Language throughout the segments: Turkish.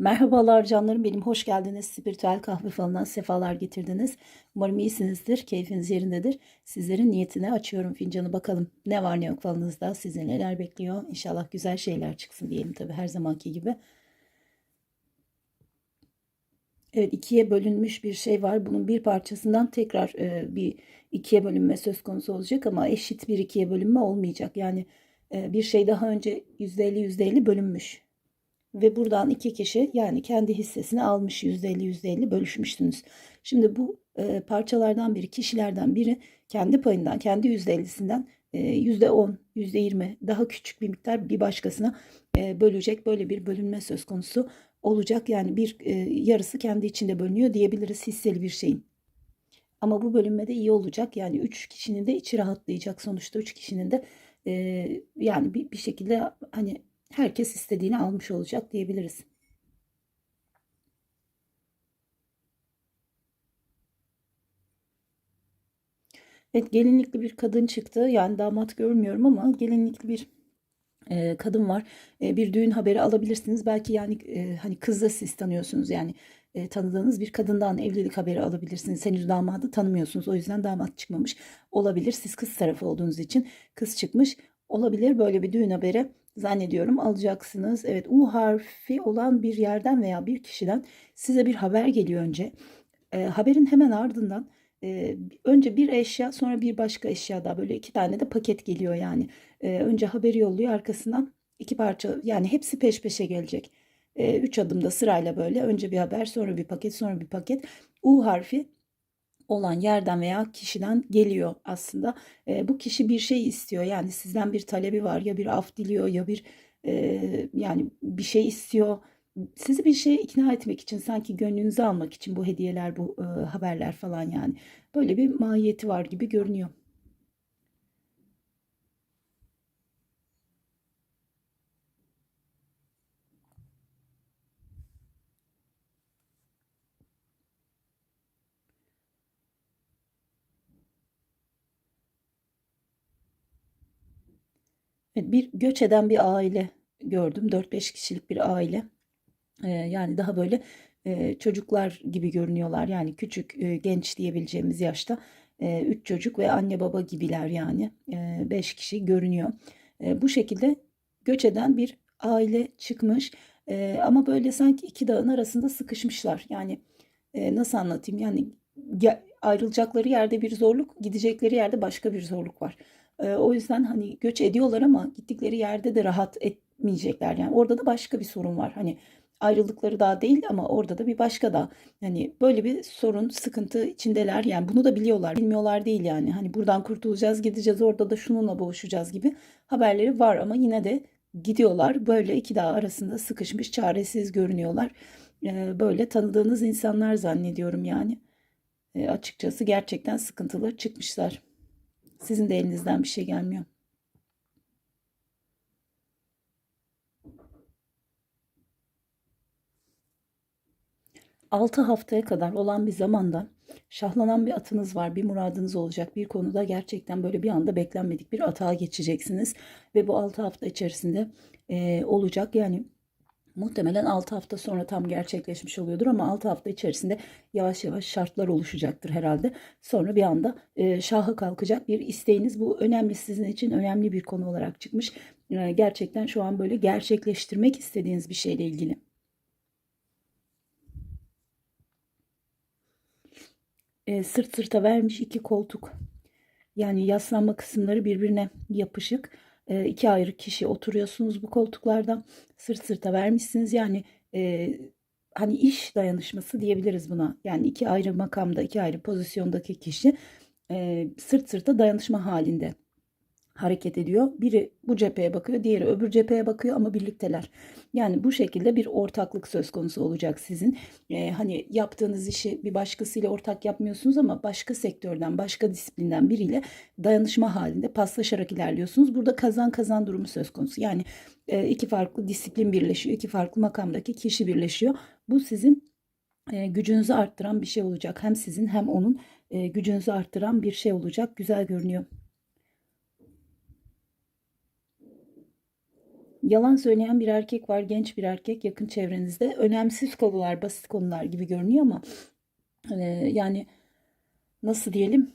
Merhabalar canlarım benim hoş geldiniz. Spiritüel kahve falından sefalar getirdiniz. Umarım iyisinizdir, keyfiniz yerindedir. Sizlerin niyetine açıyorum fincanı bakalım. Ne var ne yok falınızda sizi neler bekliyor. İnşallah güzel şeyler çıksın diyelim tabii her zamanki gibi. Evet ikiye bölünmüş bir şey var. Bunun bir parçasından tekrar e, bir ikiye bölünme söz konusu olacak ama eşit bir ikiye bölünme olmayacak. Yani e, bir şey daha önce %50 %50 bölünmüş. Ve buradan iki kişi yani kendi hissesini almış %50 %50 bölüşmüşsünüz. Şimdi bu e, parçalardan biri kişilerden biri kendi payından kendi %50'sinden e, %10 %20 daha küçük bir miktar bir başkasına e, bölecek böyle bir bölünme söz konusu olacak. Yani bir e, yarısı kendi içinde bölünüyor diyebiliriz hisseli bir şeyin. Ama bu bölünmede iyi olacak. Yani 3 kişinin de içi rahatlayacak. Sonuçta 3 kişinin de e, yani bir, bir şekilde hani herkes istediğini almış olacak diyebiliriz. Evet gelinlikli bir kadın çıktı. Yani damat görmüyorum ama gelinlikli bir e, kadın var. E, bir düğün haberi alabilirsiniz. Belki yani e, hani kız da siz tanıyorsunuz. Yani e, tanıdığınız bir kadından evlilik haberi alabilirsiniz. Henüz damadı tanımıyorsunuz. O yüzden damat çıkmamış olabilir. Siz kız tarafı olduğunuz için kız çıkmış olabilir. Böyle bir düğün haberi zannediyorum alacaksınız. Evet U harfi olan bir yerden veya bir kişiden size bir haber geliyor önce. E, haberin hemen ardından e, önce bir eşya sonra bir başka eşya daha böyle iki tane de paket geliyor yani. E, önce haberi yolluyor arkasından iki parça yani hepsi peş peşe gelecek. E, üç adımda sırayla böyle önce bir haber sonra bir paket sonra bir paket. U harfi olan yerden veya kişiden geliyor aslında. E, bu kişi bir şey istiyor yani sizden bir talebi var ya bir af diliyor ya bir e, yani bir şey istiyor. Sizi bir şeye ikna etmek için sanki gönlünüzü almak için bu hediyeler bu e, haberler falan yani böyle bir mahiyeti var gibi görünüyor. Bir göç eden bir aile gördüm. 4-5 kişilik bir aile. Ee, yani daha böyle e, çocuklar gibi görünüyorlar. Yani küçük, e, genç diyebileceğimiz yaşta. 3 e, çocuk ve anne baba gibiler yani. 5 kişi görünüyor. E, bu şekilde göç eden bir aile çıkmış. E, ama böyle sanki iki dağın arasında sıkışmışlar. Yani e, nasıl anlatayım? Yani ayrılacakları yerde bir zorluk, gidecekleri yerde başka bir zorluk var. O yüzden hani göç ediyorlar ama gittikleri yerde de rahat etmeyecekler. Yani orada da başka bir sorun var. Hani ayrıldıkları daha değil ama orada da bir başka da. Yani böyle bir sorun, sıkıntı içindeler. Yani bunu da biliyorlar. Bilmiyorlar değil yani. Hani buradan kurtulacağız, gideceğiz, orada da şununla boğuşacağız gibi haberleri var ama yine de gidiyorlar. Böyle iki dağ arasında sıkışmış, çaresiz görünüyorlar. E, böyle tanıdığınız insanlar zannediyorum yani. E, açıkçası gerçekten sıkıntılı çıkmışlar. Sizin de elinizden bir şey gelmiyor. Altı haftaya kadar olan bir zamanda şahlanan bir atınız var, bir muradınız olacak. Bir konuda gerçekten böyle bir anda beklenmedik bir atağa geçeceksiniz. Ve bu altı hafta içerisinde e, olacak. Yani Muhtemelen 6 hafta sonra tam gerçekleşmiş oluyordur ama 6 hafta içerisinde yavaş yavaş şartlar oluşacaktır herhalde. Sonra bir anda e, şaha kalkacak bir isteğiniz. Bu önemli sizin için önemli bir konu olarak çıkmış. E, gerçekten şu an böyle gerçekleştirmek istediğiniz bir şeyle ilgili. E, sırt sırta vermiş iki koltuk. Yani yaslanma kısımları birbirine yapışık e, iki ayrı kişi oturuyorsunuz bu koltuklarda. Sırt sırta vermişsiniz. Yani e, hani iş dayanışması diyebiliriz buna. Yani iki ayrı makamda iki ayrı pozisyondaki kişi e, sırt sırta dayanışma halinde hareket ediyor. Biri bu cepheye bakıyor, diğeri öbür cepheye bakıyor ama birlikteler. Yani bu şekilde bir ortaklık söz konusu olacak sizin. Ee, hani yaptığınız işi bir başkasıyla ortak yapmıyorsunuz ama başka sektörden, başka disiplinden biriyle dayanışma halinde paslaşarak ilerliyorsunuz. Burada kazan kazan durumu söz konusu. Yani e, iki farklı disiplin birleşiyor, iki farklı makamdaki kişi birleşiyor. Bu sizin e, gücünüzü arttıran bir şey olacak. Hem sizin hem onun e, gücünüzü arttıran bir şey olacak. Güzel görünüyor. Yalan söyleyen bir erkek var, genç bir erkek yakın çevrenizde. Önemsiz konular, basit konular gibi görünüyor ama e, yani nasıl diyelim?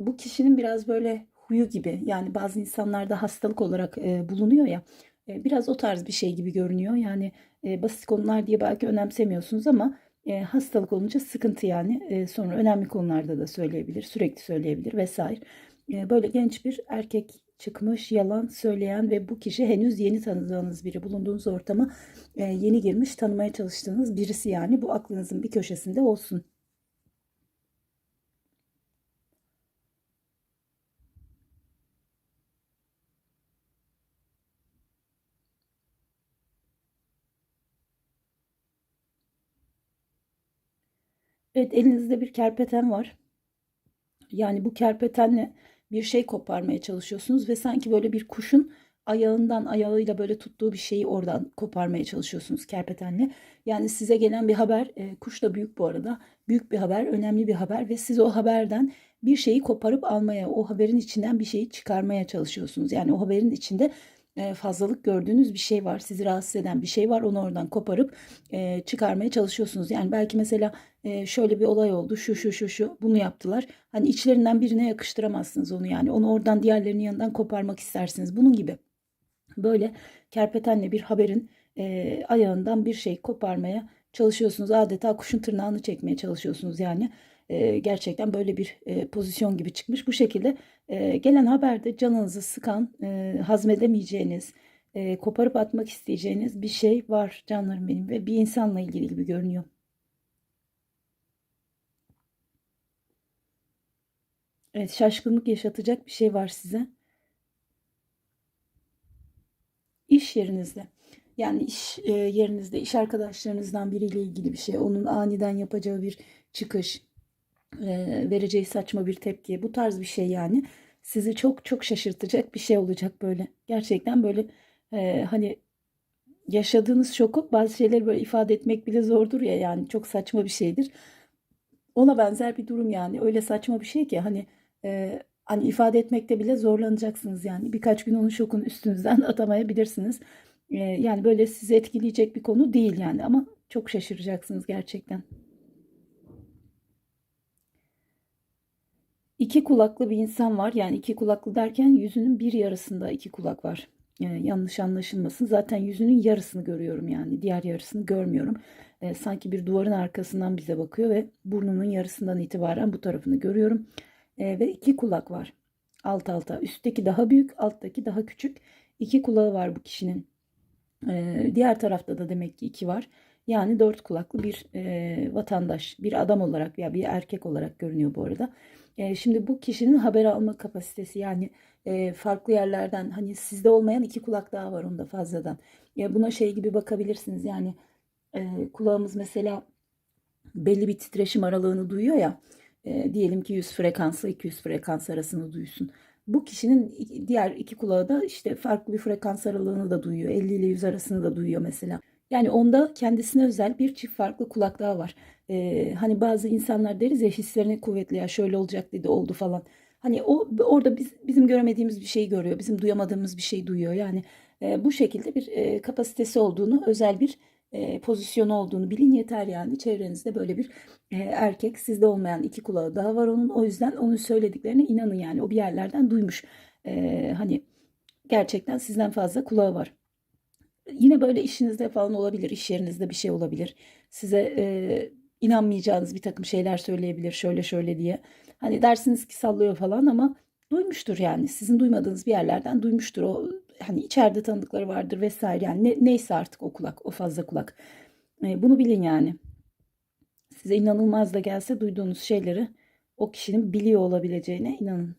Bu kişinin biraz böyle huyu gibi. Yani bazı insanlarda hastalık olarak e, bulunuyor ya. E, biraz o tarz bir şey gibi görünüyor. Yani e, basit konular diye belki önemsemiyorsunuz ama e, hastalık olunca sıkıntı yani. E, sonra önemli konularda da söyleyebilir, sürekli söyleyebilir vesaire. E, böyle genç bir erkek çıkmış, yalan söyleyen ve bu kişi henüz yeni tanıdığınız biri. Bulunduğunuz ortama e, yeni girmiş, tanımaya çalıştığınız birisi yani. Bu aklınızın bir köşesinde olsun. Evet, elinizde bir kerpeten var. Yani bu kerpetenle bir şey koparmaya çalışıyorsunuz ve sanki böyle bir kuşun ayağından ayağıyla böyle tuttuğu bir şeyi oradan koparmaya çalışıyorsunuz kerpetenle. Yani size gelen bir haber, e, kuş da büyük bu arada, büyük bir haber, önemli bir haber ve siz o haberden bir şeyi koparıp almaya, o haberin içinden bir şeyi çıkarmaya çalışıyorsunuz. Yani o haberin içinde e, fazlalık gördüğünüz bir şey var, sizi rahatsız eden bir şey var, onu oradan koparıp e, çıkarmaya çalışıyorsunuz. Yani belki mesela e, şöyle bir olay oldu, şu şu şu şu bunu yaptılar. Hani içlerinden birine yakıştıramazsınız onu yani. Onu oradan diğerlerinin yanından koparmak istersiniz. Bunun gibi böyle kerpetenle bir haberin ayağından bir şey koparmaya çalışıyorsunuz. Adeta kuşun tırnağını çekmeye çalışıyorsunuz yani e, gerçekten böyle bir e, pozisyon gibi çıkmış. Bu şekilde e, gelen haberde canınızı sıkan, e, hazmedemeyeceğiniz, e, koparıp atmak isteyeceğiniz bir şey var canlarım benim ve bir insanla ilgili gibi görünüyor. Evet, şaşkınlık yaşatacak bir şey var size. İş yerinizde. Yani iş e, yerinizde iş arkadaşlarınızdan biriyle ilgili bir şey. Onun aniden yapacağı bir çıkış, e, vereceği saçma bir tepki. Bu tarz bir şey yani. Sizi çok çok şaşırtacak bir şey olacak böyle. Gerçekten böyle e, hani yaşadığınız şoku bazı şeyleri böyle ifade etmek bile zordur ya yani çok saçma bir şeydir. Ona benzer bir durum yani. Öyle saçma bir şey ki hani e, hani ifade etmekte bile zorlanacaksınız yani. Birkaç gün onun şokunu üstünüzden atamayabilirsiniz. E, yani böyle sizi etkileyecek bir konu değil yani ama çok şaşıracaksınız gerçekten. İki kulaklı bir insan var. Yani iki kulaklı derken yüzünün bir yarısında iki kulak var. Yani yanlış anlaşılmasın. Zaten yüzünün yarısını görüyorum yani. Diğer yarısını görmüyorum. E, sanki bir duvarın arkasından bize bakıyor ve burnunun yarısından itibaren bu tarafını görüyorum. E, ve iki kulak var. Alt alta. Üstteki daha büyük, alttaki daha küçük. İki kulağı var bu kişinin. E, diğer tarafta da demek ki iki var. Yani dört kulaklı bir e, vatandaş, bir adam olarak veya bir erkek olarak görünüyor bu arada. E, şimdi bu kişinin haber alma kapasitesi yani e, farklı yerlerden hani sizde olmayan iki kulak daha var onda fazladan. Ya buna şey gibi bakabilirsiniz yani e, kulağımız mesela belli bir titreşim aralığını duyuyor ya. E, diyelim ki 100 frekansla 200 frekans arasını duysun. Bu kişinin diğer iki kulağı da işte farklı bir frekans aralığını da duyuyor. 50 ile 100 arasını da duyuyor mesela. Yani onda kendisine özel bir çift farklı kulak daha var. Ee, hani bazı insanlar deriz ya hislerini kuvvetli ya şöyle olacak dedi oldu falan. Hani o orada biz, bizim göremediğimiz bir şeyi görüyor. Bizim duyamadığımız bir şey duyuyor. Yani e, bu şekilde bir e, kapasitesi olduğunu, özel bir e, pozisyonu olduğunu bilin yeter yani. Çevrenizde böyle bir e, erkek sizde olmayan iki kulağı daha var onun. O yüzden onun söylediklerine inanın yani. O bir yerlerden duymuş. E, hani gerçekten sizden fazla kulağı var. Yine böyle işinizde falan olabilir, iş yerinizde bir şey olabilir. Size e, inanmayacağınız bir takım şeyler söyleyebilir şöyle şöyle diye. Hani dersiniz ki sallıyor falan ama duymuştur yani. Sizin duymadığınız bir yerlerden duymuştur. O hani içeride tanıdıkları vardır vesaire. Yani ne, neyse artık o kulak, o fazla kulak. E, bunu bilin yani. Size inanılmaz da gelse duyduğunuz şeyleri o kişinin biliyor olabileceğine inanın.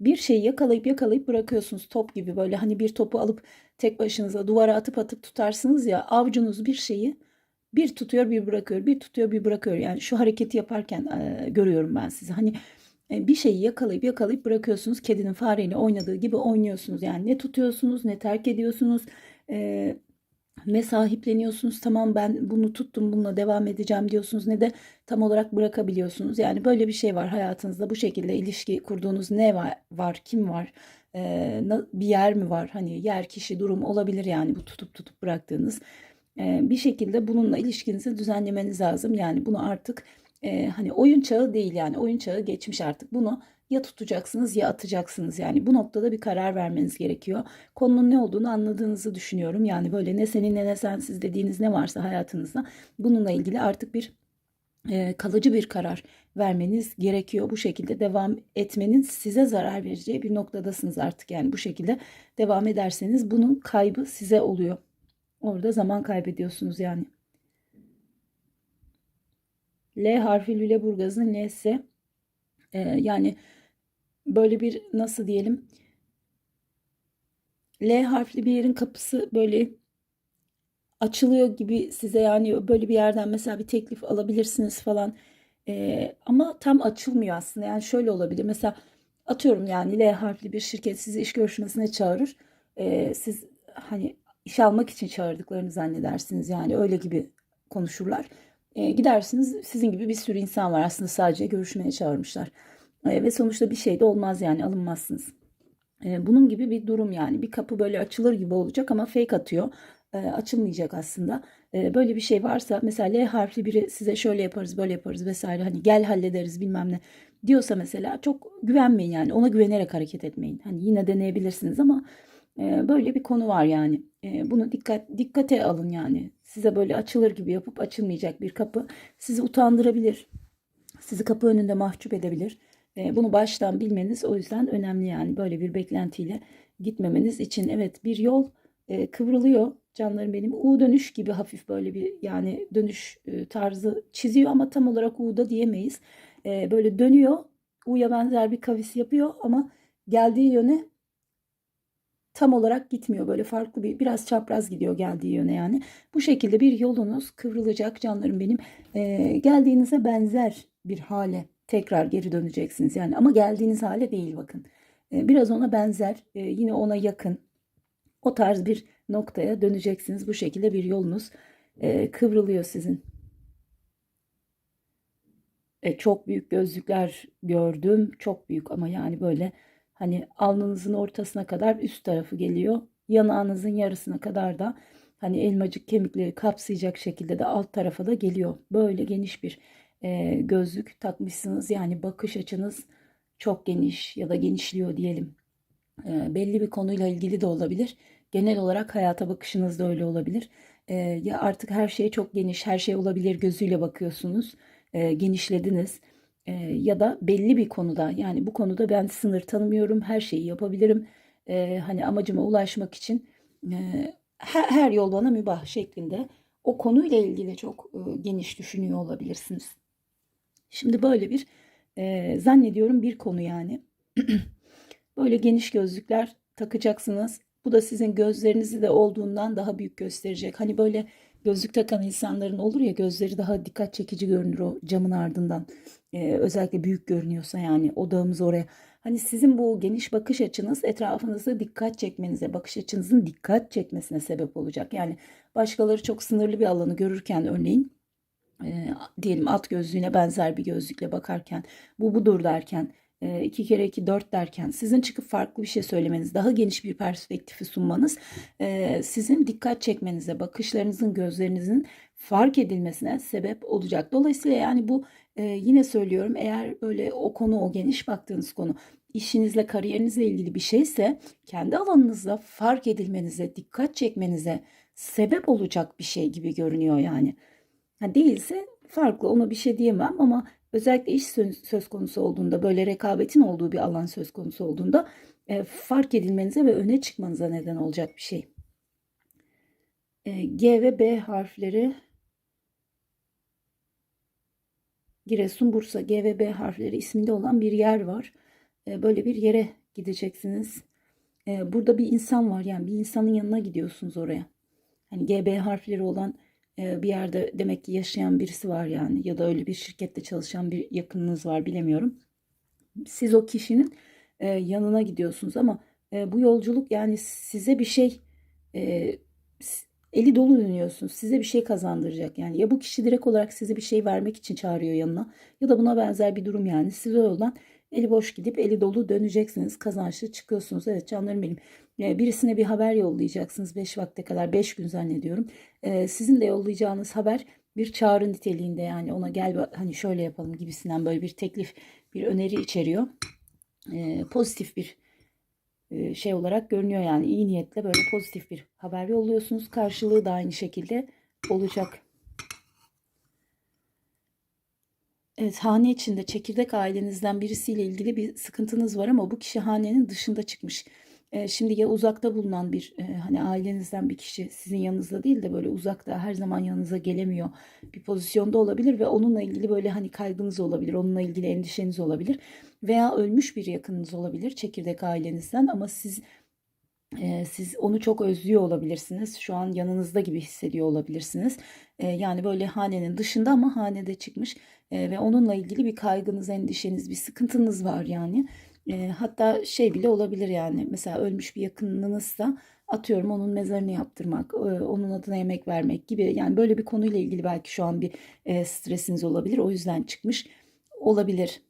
bir şeyi yakalayıp yakalayıp bırakıyorsunuz top gibi böyle hani bir topu alıp tek başınıza duvara atıp atıp tutarsınız ya avcunuz bir şeyi bir tutuyor bir bırakıyor bir tutuyor bir bırakıyor. Yani şu hareketi yaparken e, görüyorum ben sizi. Hani e, bir şeyi yakalayıp yakalayıp bırakıyorsunuz. Kedinin fareyle oynadığı gibi oynuyorsunuz. Yani ne tutuyorsunuz ne terk ediyorsunuz e, ne sahipleniyorsunuz. Tamam ben bunu tuttum bununla devam edeceğim diyorsunuz ne de tam olarak bırakabiliyorsunuz. Yani böyle bir şey var hayatınızda. Bu şekilde ilişki kurduğunuz ne var, var kim var na- bir yer mi var? Hani yer kişi durum olabilir yani bu tutup tutup bıraktığınız bir şekilde bununla ilişkinizi düzenlemeniz lazım. Yani bunu artık e, hani oyun çağı değil yani oyun çağı geçmiş artık bunu ya tutacaksınız ya atacaksınız yani bu noktada bir karar vermeniz gerekiyor konunun ne olduğunu anladığınızı düşünüyorum. Yani böyle ne senin ne ne sensiz dediğiniz ne varsa hayatınızda bununla ilgili artık bir e, kalıcı bir karar vermeniz gerekiyor. Bu şekilde devam etmenin size zarar vereceği bir noktadasınız artık. Yani bu şekilde devam ederseniz bunun kaybı size oluyor. Orada zaman kaybediyorsunuz yani. L harfi Lüleburgaz'ın L'si e, yani böyle bir nasıl diyelim L harfli bir yerin kapısı böyle açılıyor gibi size yani böyle bir yerden mesela bir teklif alabilirsiniz falan. Ee, ama tam açılmıyor aslında. Yani şöyle olabilir. Mesela atıyorum yani L harfli bir şirket sizi iş görüşmesine çağırır. Ee, siz hani iş almak için çağırdıklarını zannedersiniz. Yani öyle gibi konuşurlar. Ee, gidersiniz sizin gibi bir sürü insan var aslında sadece görüşmeye çağırmışlar. Ee, ve sonuçta bir şey de olmaz yani alınmazsınız. Ee, bunun gibi bir durum yani bir kapı böyle açılır gibi olacak ama fake atıyor. Ee, açılmayacak aslında. Ee, böyle bir şey varsa mesela L harfli biri size şöyle yaparız böyle yaparız vesaire hani gel hallederiz bilmem ne diyorsa mesela çok güvenmeyin yani ona güvenerek hareket etmeyin. Hani yine deneyebilirsiniz ama e, böyle bir konu var yani. E, bunu dikkat dikkate alın yani. Size böyle açılır gibi yapıp açılmayacak bir kapı sizi utandırabilir. Sizi kapı önünde mahcup edebilir. E, bunu baştan bilmeniz o yüzden önemli yani böyle bir beklentiyle gitmemeniz için. Evet bir yol e, kıvrılıyor canlarım benim. U dönüş gibi hafif böyle bir yani dönüş e, tarzı çiziyor ama tam olarak U'da diyemeyiz. Böyle dönüyor. U'ya benzer bir kavis yapıyor ama geldiği yöne tam olarak gitmiyor. Böyle farklı bir biraz çapraz gidiyor geldiği yöne yani. Bu şekilde bir yolunuz kıvrılacak canlarım benim. E, geldiğinize benzer bir hale tekrar geri döneceksiniz. Yani ama geldiğiniz hale değil bakın. E, biraz ona benzer, e, yine ona yakın. O tarz bir noktaya döneceksiniz. Bu şekilde bir yolunuz e, kıvrılıyor sizin. E, çok büyük gözlükler gördüm. Çok büyük ama yani böyle hani alnınızın ortasına kadar üst tarafı geliyor. Yanağınızın yarısına kadar da hani elmacık kemikleri kapsayacak şekilde de alt tarafa da geliyor. Böyle geniş bir e, gözlük takmışsınız. Yani bakış açınız çok geniş ya da genişliyor diyelim. E, belli bir konuyla ilgili de olabilir. Genel olarak hayata bakışınız da öyle olabilir. E, ya artık her şey çok geniş, her şey olabilir gözüyle bakıyorsunuz. E, genişlediniz. E, ya da belli bir konuda yani bu konuda ben sınır tanımıyorum, her şeyi yapabilirim. E, hani amacıma ulaşmak için e, her, her yol bana mübah şeklinde o konuyla ilgili çok e, geniş düşünüyor olabilirsiniz. Şimdi böyle bir e, zannediyorum bir konu yani. Böyle geniş gözlükler takacaksınız. Bu da sizin gözlerinizi de olduğundan daha büyük gösterecek. Hani böyle gözlük takan insanların olur ya gözleri daha dikkat çekici görünür o camın ardından. Ee, özellikle büyük görünüyorsa yani odağımız oraya. Hani sizin bu geniş bakış açınız etrafınızda dikkat çekmenize, bakış açınızın dikkat çekmesine sebep olacak. Yani başkaları çok sınırlı bir alanı görürken örneğin e, diyelim at gözlüğüne benzer bir gözlükle bakarken bu budur derken e, iki kere iki dört derken sizin çıkıp farklı bir şey söylemeniz, daha geniş bir perspektifi sunmanız e, sizin dikkat çekmenize, bakışlarınızın, gözlerinizin fark edilmesine sebep olacak. Dolayısıyla yani bu e, yine söylüyorum eğer böyle o konu o geniş baktığınız konu işinizle kariyerinizle ilgili bir şeyse kendi alanınızda fark edilmenize, dikkat çekmenize sebep olacak bir şey gibi görünüyor yani. Ha değilse farklı ona bir şey diyemem ama özellikle iş söz konusu olduğunda böyle rekabetin olduğu bir alan söz konusu olduğunda e, fark edilmenize ve öne çıkmanıza neden olacak bir şey. E, G ve B harfleri Giresun, Bursa, G ve B harfleri isminde olan bir yer var. E, böyle bir yere gideceksiniz. E, burada bir insan var yani bir insanın yanına gidiyorsunuz oraya. Hani G, B harfleri olan bir yerde demek ki yaşayan birisi var yani ya da öyle bir şirkette çalışan bir yakınınız var bilemiyorum. Siz o kişinin e, yanına gidiyorsunuz ama e, bu yolculuk yani size bir şey eli dolu dönüyorsunuz. Size bir şey kazandıracak. Yani ya bu kişi direkt olarak size bir şey vermek için çağırıyor yanına ya da buna benzer bir durum yani. Siz o yoldan eli boş gidip eli dolu döneceksiniz. Kazançlı çıkıyorsunuz. Evet canlarım benim. E, Birisine bir haber yollayacaksınız 5 vakte kadar 5 gün zannediyorum. E, Sizin de yollayacağınız haber bir çağrı niteliğinde yani ona gel hani şöyle yapalım gibisinden böyle bir teklif bir öneri içeriyor. E, pozitif bir e, şey olarak görünüyor yani iyi niyetle böyle pozitif bir haber yolluyorsunuz. Karşılığı da aynı şekilde olacak. Evet, hane içinde çekirdek ailenizden birisiyle ilgili bir sıkıntınız var ama bu kişi hanenin dışında çıkmış. Ee, şimdi ya uzakta bulunan bir e, hani ailenizden bir kişi sizin yanınızda değil de böyle uzakta her zaman yanınıza gelemiyor bir pozisyonda olabilir ve onunla ilgili böyle hani kaygınız olabilir, onunla ilgili endişeniz olabilir veya ölmüş bir yakınınız olabilir çekirdek ailenizden ama siz siz onu çok özlüyor olabilirsiniz. Şu an yanınızda gibi hissediyor olabilirsiniz. Yani böyle hanenin dışında ama hanede çıkmış ve onunla ilgili bir kaygınız, endişeniz, bir sıkıntınız var yani. Hatta şey bile olabilir yani mesela ölmüş bir yakınınızsa atıyorum onun mezarını yaptırmak, onun adına yemek vermek gibi yani böyle bir konuyla ilgili belki şu an bir stresiniz olabilir. O yüzden çıkmış olabilir.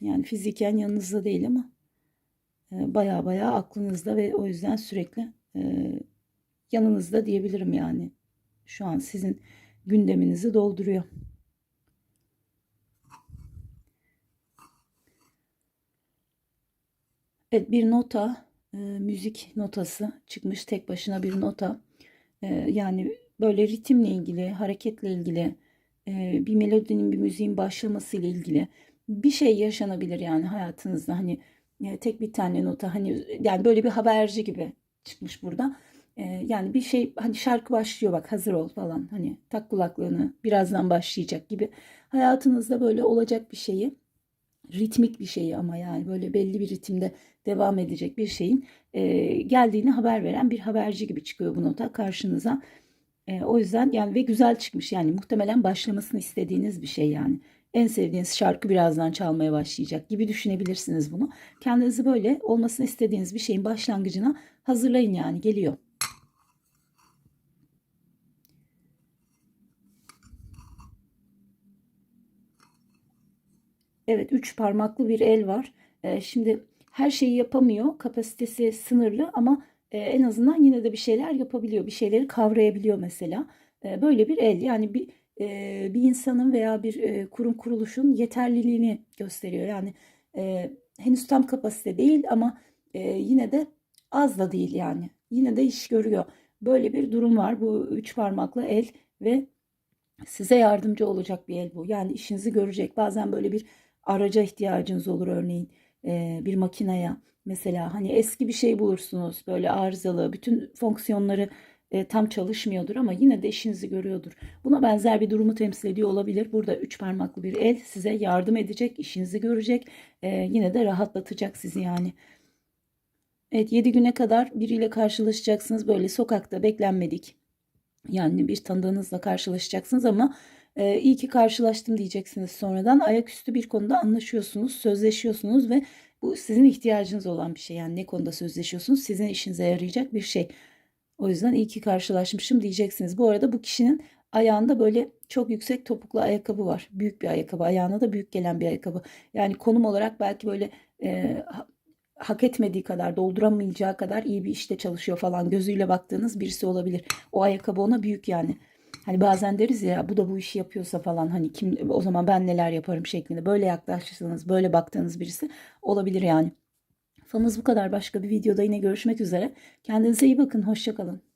Yani fiziken yanınızda değil ama baya baya aklınızda ve o yüzden sürekli e, yanınızda diyebilirim yani. Şu an sizin gündeminizi dolduruyor. Evet bir nota, e, müzik notası çıkmış tek başına bir nota. E, yani böyle ritimle ilgili, hareketle ilgili, bir melodinin, bir müziğin başlaması ile ilgili bir şey yaşanabilir yani hayatınızda. Hani tek bir tane nota hani yani böyle bir haberci gibi çıkmış burada. E, yani bir şey hani şarkı başlıyor bak hazır ol falan hani tak kulaklığını birazdan başlayacak gibi hayatınızda böyle olacak bir şeyi ritmik bir şeyi ama yani böyle belli bir ritimde devam edecek bir şeyin e, geldiğini haber veren bir haberci gibi çıkıyor bu nota karşınıza. E, o yüzden yani ve güzel çıkmış yani muhtemelen başlamasını istediğiniz bir şey yani en sevdiğiniz şarkı birazdan çalmaya başlayacak gibi düşünebilirsiniz bunu. Kendinizi böyle olmasını istediğiniz bir şeyin başlangıcına hazırlayın yani geliyor. Evet, üç parmaklı bir el var. Ee, şimdi her şeyi yapamıyor, kapasitesi sınırlı ama e, en azından yine de bir şeyler yapabiliyor, bir şeyleri kavrayabiliyor mesela. Ee, böyle bir el yani bir bir insanın veya bir kurum kuruluşun yeterliliğini gösteriyor. Yani henüz tam kapasite değil ama yine de az da değil yani. Yine de iş görüyor. Böyle bir durum var. Bu üç parmaklı el ve size yardımcı olacak bir el bu. Yani işinizi görecek. Bazen böyle bir araca ihtiyacınız olur örneğin bir makineye. Mesela hani eski bir şey bulursunuz böyle arızalı bütün fonksiyonları e, tam çalışmıyordur ama yine de işinizi görüyordur. Buna benzer bir durumu temsil ediyor olabilir. Burada üç parmaklı bir el size yardım edecek, işinizi görecek, e, yine de rahatlatacak sizi yani. Evet 7 güne kadar biriyle karşılaşacaksınız böyle sokakta beklenmedik. Yani bir tanıdığınızla karşılaşacaksınız ama e, iyi ki karşılaştım diyeceksiniz sonradan. Ayaküstü bir konuda anlaşıyorsunuz, sözleşiyorsunuz ve bu sizin ihtiyacınız olan bir şey. Yani ne konuda sözleşiyorsunuz? Sizin işinize yarayacak bir şey. O yüzden iyi ki karşılaşmışım diyeceksiniz. Bu arada bu kişinin ayağında böyle çok yüksek topuklu ayakkabı var. Büyük bir ayakkabı. Ayağına da büyük gelen bir ayakkabı. Yani konum olarak belki böyle e, hak etmediği kadar, dolduramayacağı kadar iyi bir işte çalışıyor falan gözüyle baktığınız birisi olabilir. O ayakkabı ona büyük yani. Hani bazen deriz ya bu da bu işi yapıyorsa falan hani kim o zaman ben neler yaparım şeklinde böyle yaklaşırsanız böyle baktığınız birisi olabilir yani. Falınız bu kadar. Başka bir videoda yine görüşmek üzere. Kendinize iyi bakın. Hoşçakalın.